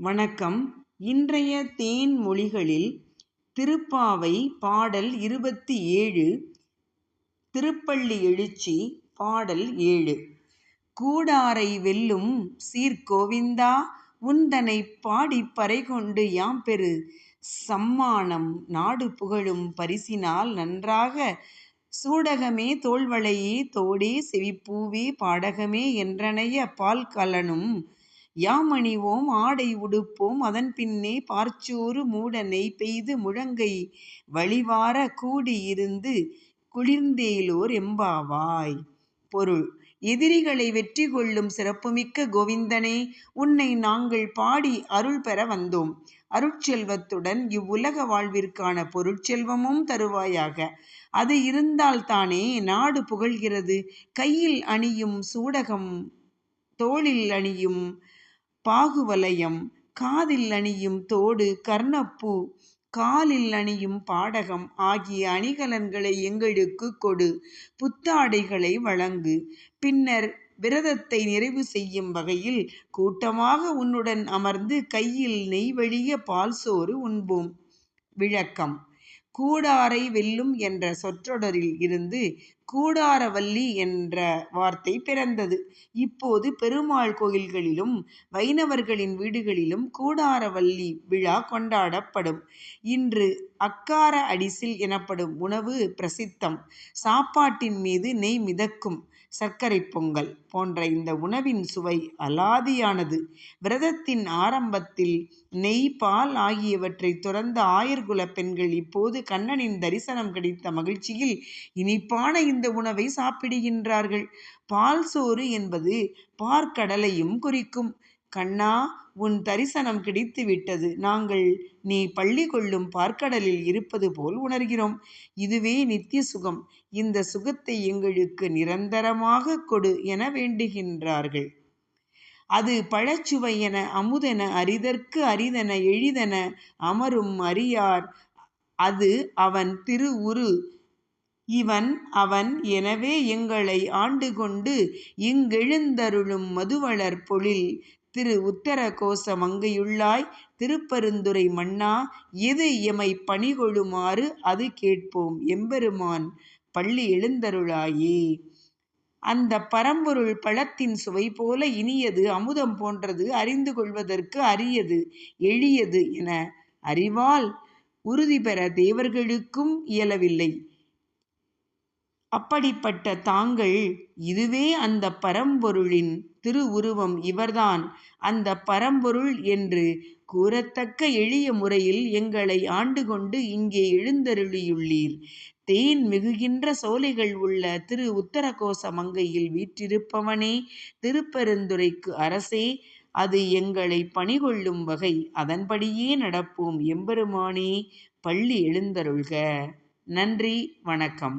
வணக்கம். இன்றைய தேன்மொழிகளில் திருப்பாவை பாடல் இருபத்தி ஏழு திருப்பள்ளி எழுச்சி பாடல் ஏழு. கூடாரை வெல்லும் சீர்கோவிந்தா உந்தனை பாடிப் பறைகொண்டு யாம் பெரு சம்மானம் நாடு புகழும் பரிசினால் நன்றாக சூடகமே தோல்வளையே தோடே செவிப்பூவே பாடகமே என்றனைய பால்கலனும் யாமணிவோம் ஆடை உடுப்போம் அதன் பின்னே பார்ச்சோறு மூட நெய் பெய்து முழங்கை வழிவார கூடி இருந்து குளிர்ந்தேலோர் எம்பாவாய். பொருள் எதிரிகளை வெற்றி கொள்ளும் சிறப்புமிக்க கோவிந்தனே உன்னை நாங்கள் பாடி அருள் பெற வந்தோம். அருட்செல்வத்துடன் இவ்வுலக வாழ்விற்கான பொருட்செல்வமும் தருவாயாக. அது இருந்தால்தானே நாடு புகழ்கிறது. கையில் அணியும் சூடகம் தோளில் அணியும் பாகுவலயம் காதில் அணியும் தோடு கர்ணப்பூ காலில் அணியும் பாடகம் ஆகிய அணிகலன்களை எங்களுக்குக் கொடு. புத்தாடைகளை வழங்கு. பின்னர் விரதத்தை நிறைவு செய்யும் வகையில் கூட்டமாக உன்னுடன் அமர்ந்து கையில் நெய் வழிய பால் சோறு உண்போம். விளக்கம் கூடாரை வெல்லும் என்ற சொற்றொடரில் இருந்து கூடாரவல்லி என்ற வார்த்தை பிறந்தது. இப்போது பெருமாள் கோயில்களிலும் வைணவர்களின் வீடுகளிலும் கூடாரவல்லி விழா கொண்டாடப்படும். இன்று அக்கார அடிசில் எனப்படும் உணவு பிரசித்தம். சாப்பாட்டின் மீது நெய் மிதக்கும் சர்க்கரைப் பொங்கல் போன்ற இந்த உணவின் சுவை அலாதியானது. விரதத்தின் ஆரம்பத்தில் நெய் பால் ஆகியவற்றை துறந்த ஆயர்குல பெண்கள் இப்போது கண்ணனின் தரிசனம் கிடைத்த மகிழ்ச்சியில் இனிப்பான இந்த உணவை சாப்பிடுகின்றார்கள். பால் சோறு என்பது பார்க்கடலையும் குறிக்கும். கண்ணா உன் தரிசனம் கிடைத்துவிட்டது. நாங்கள் நீ பள்ளி கொள்ளும் பாற்கடலில் இருப்பது போல் உணர்கிறோம். இதுவே நித்திய சுகம். இந்த சுகத்தை எங்களுக்கு நிரந்தரமாகக் கொடு என வேண்டுகின்றார்கள். அது பழச்சுவை என அமுதென அரிதற்கு அரிதென எளிதென அமரும் அறியார் அது அவன் திருவுரு இவன் அவன் எனவே எங்களை ஆண்டு கொண்டு இங்கெழுந்தருளும் மதுவளர் பொழில் திரு உத்தர கோச மங்கையுள்ளாய் திருப்பெருந்துறை மன்னா எது எமை பணிகொழுமாறு அது கேட்போம் எம்பெருமான் பள்ளி எழுந்தருளாயே. அந்தப் பரம்பொருள் பழத்தின் சுவை போல இனியது அமுதம் போன்றது அறிந்து கொள்வதற்கு அரியது எளியது என அறிவால் உறுதி பெற தேவர்களுக்கும் இயலவில்லை. அப்படிப்பட்ட தாங்கள் இதுவே அந்த பரம்பொருளின் திருவுருவம் இவர்தான் அந்த பரம்பொருள் என்று கூறத்தக்க எளிய முறையில் எங்களை ஆண்டு கொண்டு இங்கே எழுந்தருளியுள்ளீர். தேன் மிகுகின்ற சோலைகள் உள்ள திரு உத்தரகோச மங்கையில் வீற்றிருப்பவனே திருப்பெருந்துறைக்கு அரசே அது எங்களை பணிகொள்ளும் வகை. அதன்படியே நடப்போம் எம்பெருமானே பள்ளி எழுந்தருள்க. நன்றி வணக்கம்.